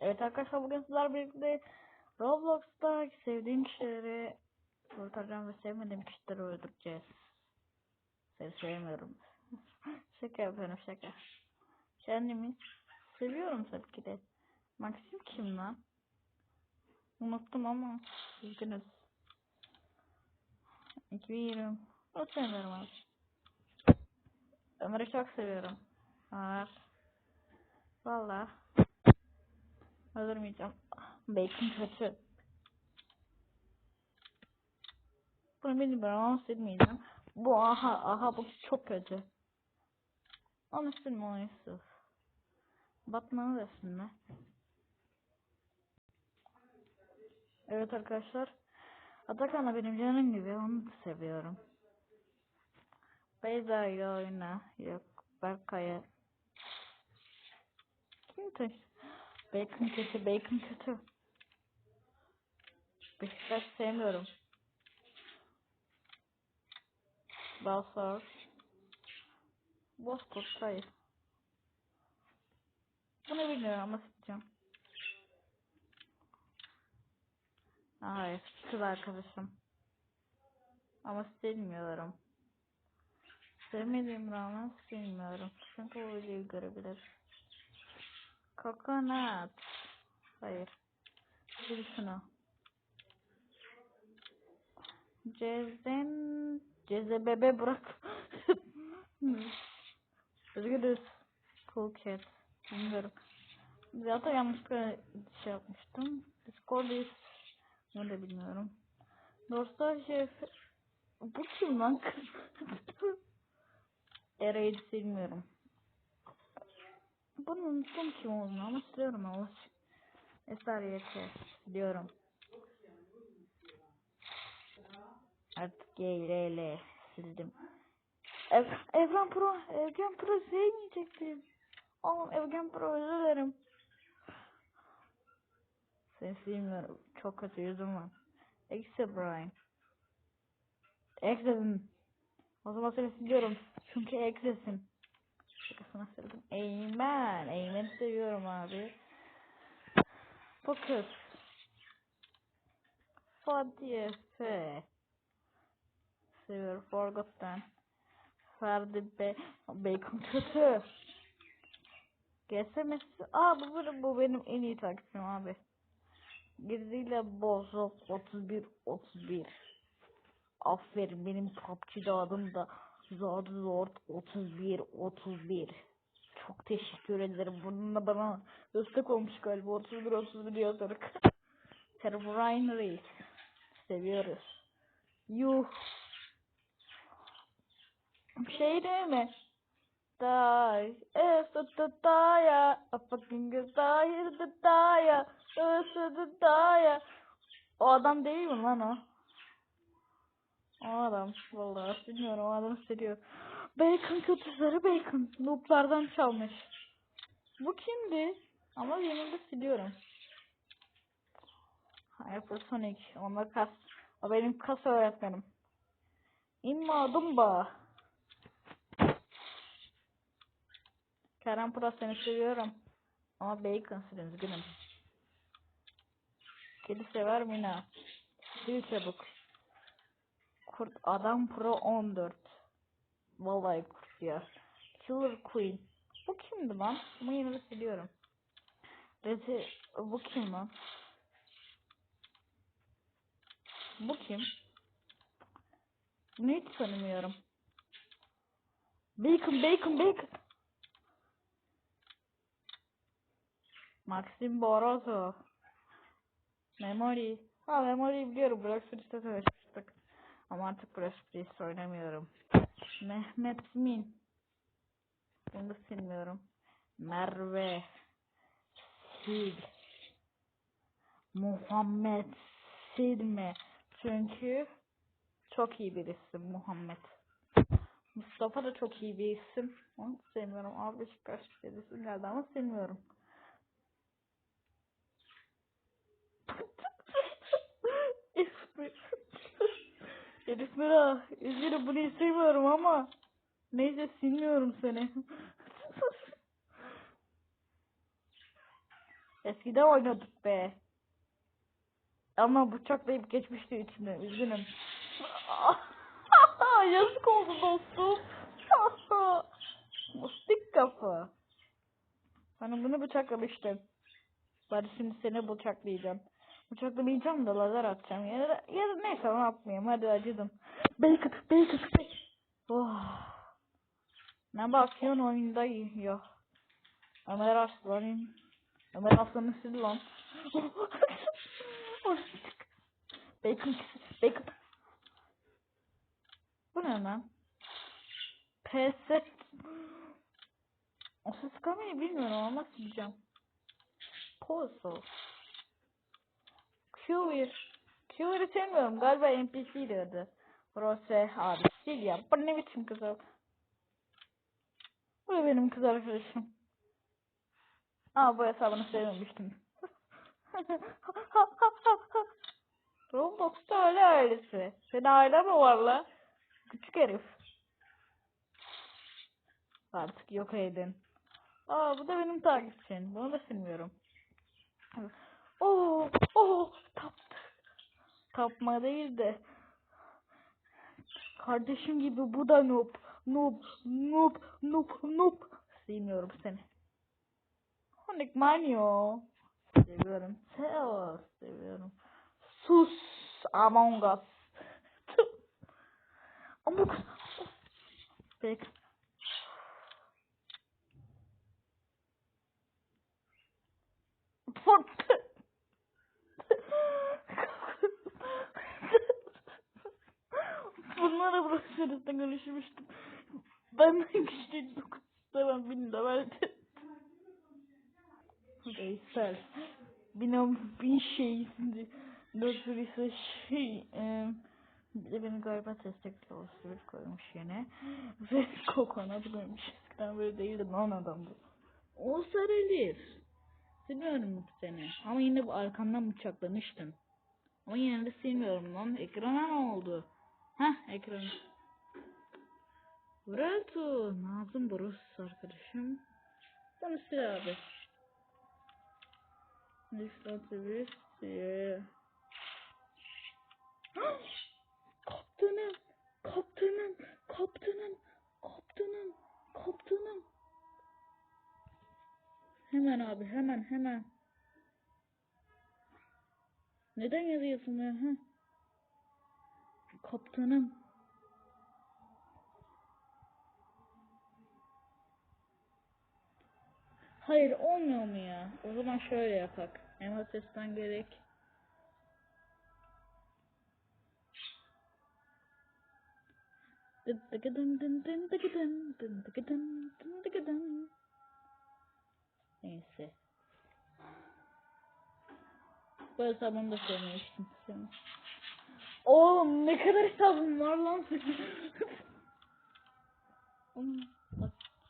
Evet arkadaşlar bugün sizler birlikte Roblox'ta sevdiğim kişileri kurtaracağım ve sevmediğim kişileri öldüreceğiz. Seni sevmiyorum. şaka yapıyorum şaka. Kendimi seviyorum tabii ki de. Maxim kim lan? Unuttum ama üzgünüz. 2020. O sevmiyorum abi. Ömer'i çok seviyorum. Ömer. Valla. Öldürmeyeceğim. Bacon kötü. Bunu bilmiyorum ama silmeyeceğim. Bu aha aha bu çok kötü. Onu silme onu Yusuf. Batman'ı da silme. Evet arkadaşlar. Atakan da benim canım gibi onu da seviyorum. Beyza ile oyna. Yok Berkay'a. Kim taş? Bacon kötü, bacon kötü. Beşiktaş sevmiyorum. Balsar. Bozkurt, hayır. Bunu bilmiyorum ama sileceğim. Hayır, kız arkadaşım. Ama silmiyorum. Sevmediğim rağmen silmiyorum. Çünkü o videoyu görebilir. Coconut. Hayır. Sil şunu. Cezen... Cezebebe bırak. Üzgünüz. Cool cat. Bilmiyorum. Zaten yanlışlıkla şey yapmıştım. Discord'dayız. Bunu da bilmiyorum. Dostlar şef. Bu kim lan? Eray'ı silmiyorum. Bunu unuttum kim olduğunu ama siliyorum Allah. Eser yeter. Siliyorum. Artık GLL sildim. Ev, Evren Pro, Evgen Pro sevmeyecektim. Oğlum Evgen Pro özür dilerim. Seni silmiyorum. Çok kötü yüzüm var. Eksi Brian. Ekledim. O zaman seni siliyorum. Çünkü eklesin. Şakasına sildim. Eymen. Eymen'i seviyorum abi. Focus. Fadiye F. Seviyorum. Forgotten. Ferdi B. Bacon kötü. GSMS. Aa bu, bu, bu benim en iyi takipçim abi. Girdiyle Bozok 31 31. Aferin benim PUBG'de adım da Zord Zord 31 31. Çok teşekkür ederim. Bununla bana destek olmuş galiba 31 31 yazarak. Herobrine Reis. Seviyoruz. Yuh. Şey değil mi? Die. Es the die. A fucking die. The die. Es the die. O adam değil mi lan o? O adam. Vallahi bilmiyorum o adamı seviyor. Bacon kötüleri bacon. Nooblardan çalmış. Bu kimdi? Ama de siliyorum. Hypersonic. Onlar kas. O benim kas öğretmenim. İmma Dumba. Kerem Pro seni seviyorum. Ama baconsin üzgünüm. Kedi sever Mina. Sil çabuk. Kurt Adam Pro 14. Vallahi kurt ya. Killer Queen. Bu kimdi lan? Bunu yine de siliyorum. Rezi bu kim lan? Bu kim? Bunu hiç tanımıyorum. Bacon, bacon, bacon. Maxim Borozo. Memory. Ha Memory biliyorum. Black Street'te tanışmıştık. Ama artık Black Street oynamıyorum. Mehmet Min. Bunu da silmiyorum. Merve. Sil. Muhammed silme. Çünkü çok iyi bir isim Muhammed. Mustafa da çok iyi bir isim. Onu sevmiyorum. Abi Beşiktaş serisi geldi ama sevmiyorum. Elif Mira. Üzgünüm bunu istemiyorum ama. Neyse silmiyorum seni. Eskiden oynadık be. Ama bıçaklayıp geçmişti içine. Üzgünüm. Yazık oldu dostum. Mustik kafa. Hani bunu bıçaklamıştım. Bari şimdi seni bıçaklayacağım. Bıçaklamayacağım da lazer atacağım. Ya da, ya da neyse onu atmayayım. Hadi acıdım. Bacon, bacon, bacon. Oh. Ne bakıyorsun oyunda yiyor. Ömer Aslan'ın. Ömer Aslan'ın sizi lan. bacon, bacon. Bu ne lan? PS. O ses kamerayı bilmiyorum ama nasıl diyeceğim. Puzzle. Qweer. Qweer'i sevmiyorum. Galiba NPC'ydi adı. Rose abi. Sil ya. Bu ne biçim kız? Bu da benim kız arkadaşım. Aa bu hesabını sevmemiştim. Roblox'ta öyle ailesi. Senin aile mi var la? Küçük herif. Artık yok edin. Aa bu da benim takipçim. Bunu da silmiyorum. Oo, oo, taptı. Tapma değil de. Kardeşim gibi bu da noob. Noob, noob, noob, noob. Sevmiyorum seni. Honik manyo. Seviyorum. Sev, seviyorum. Sus. Among Us. Among Us. Peki. Bunlara broşürüzde görüşmüştüm. Benden güçlü dokuz istemem bin de verdi. Veysel. Binom bin şey şimdi. Doktor ise şey. E, bir de beni galiba destekli olsun koymuş yine. Ve kokona koymuş. Eskiden böyle değildi lan adamdı. O sarılır. Silmiyorum seni. Ama yine bu arkamdan bıçaklamıştın. Ama yine de silmiyorum lan. Ekrana ne oldu? Heh ekran. Burası. Nazım burası arkadaşım. Bunu sil abi. Dikkatli bir Kaptanım. Kaptanım. Kaptanım. Kaptanım. Kaptanım. Hemen abi hemen hemen. Neden yazıyorsun ya? Kaptanım. Hayır olmuyor mu ya? O zaman şöyle yapak. Emma sesten gerek. Neyse. Bu hesabını da sevmemiştim. Sen. Oğlum ne kadar hesabım var lan. Oğlum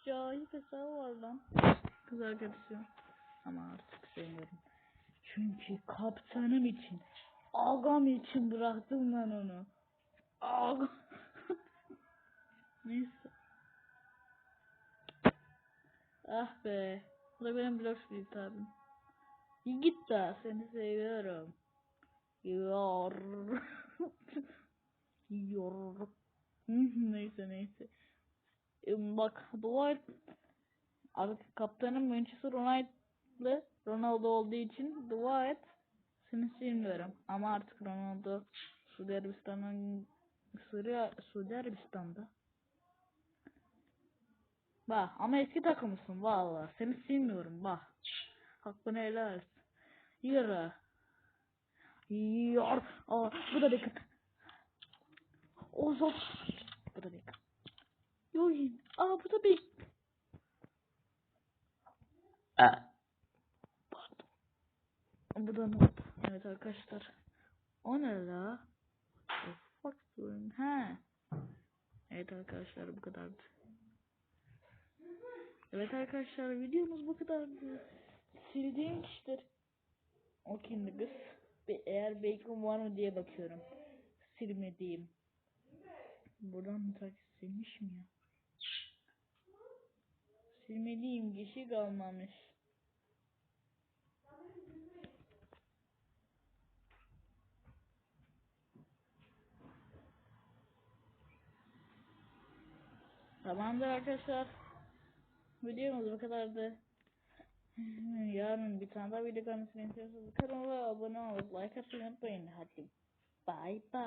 acayip hesabı var lan. Kız arkadaşım. Ama artık sevmiyorum. Çünkü kaptanım için, ağam için bıraktım ben onu. Ağam. Neyse. Ah be. Bu da benim blok speed abim. Git de seni seviyorum. Yor. Yor. neyse neyse. Bak dua et. Artık kaptanın Manchester United'lı Ronaldo olduğu için dua et. Seni silmiyorum. Ama artık Ronaldo Suudi Arabistan'ın Suudi, Suudi Arabistan'da. Bak ama eski takımısın valla. Seni silmiyorum bak. Hakkını helal et. Yürü. Yor. Aa, bu da dikkat. Ozot. Bu da dikkat. Yoyin. Aa bu da bir. Bu da not. Evet arkadaşlar. O ne la? Fuck? Ha. Evet arkadaşlar bu kadardı. Evet arkadaşlar videomuz bu kadardı. Sildiğim kişiler o kimdi kız? Ve eğer bacon var mı diye bakıyorum. Silmediğim. Buradan takip silmiş mi ya? Silmediğim kişi kalmamış. Tamamdır arkadaşlar. Videomuz bu kadardı. Yarın bir tane daha video istiyorsanız kanala abone olup like atmayı unutmayın. Hadi bay bay.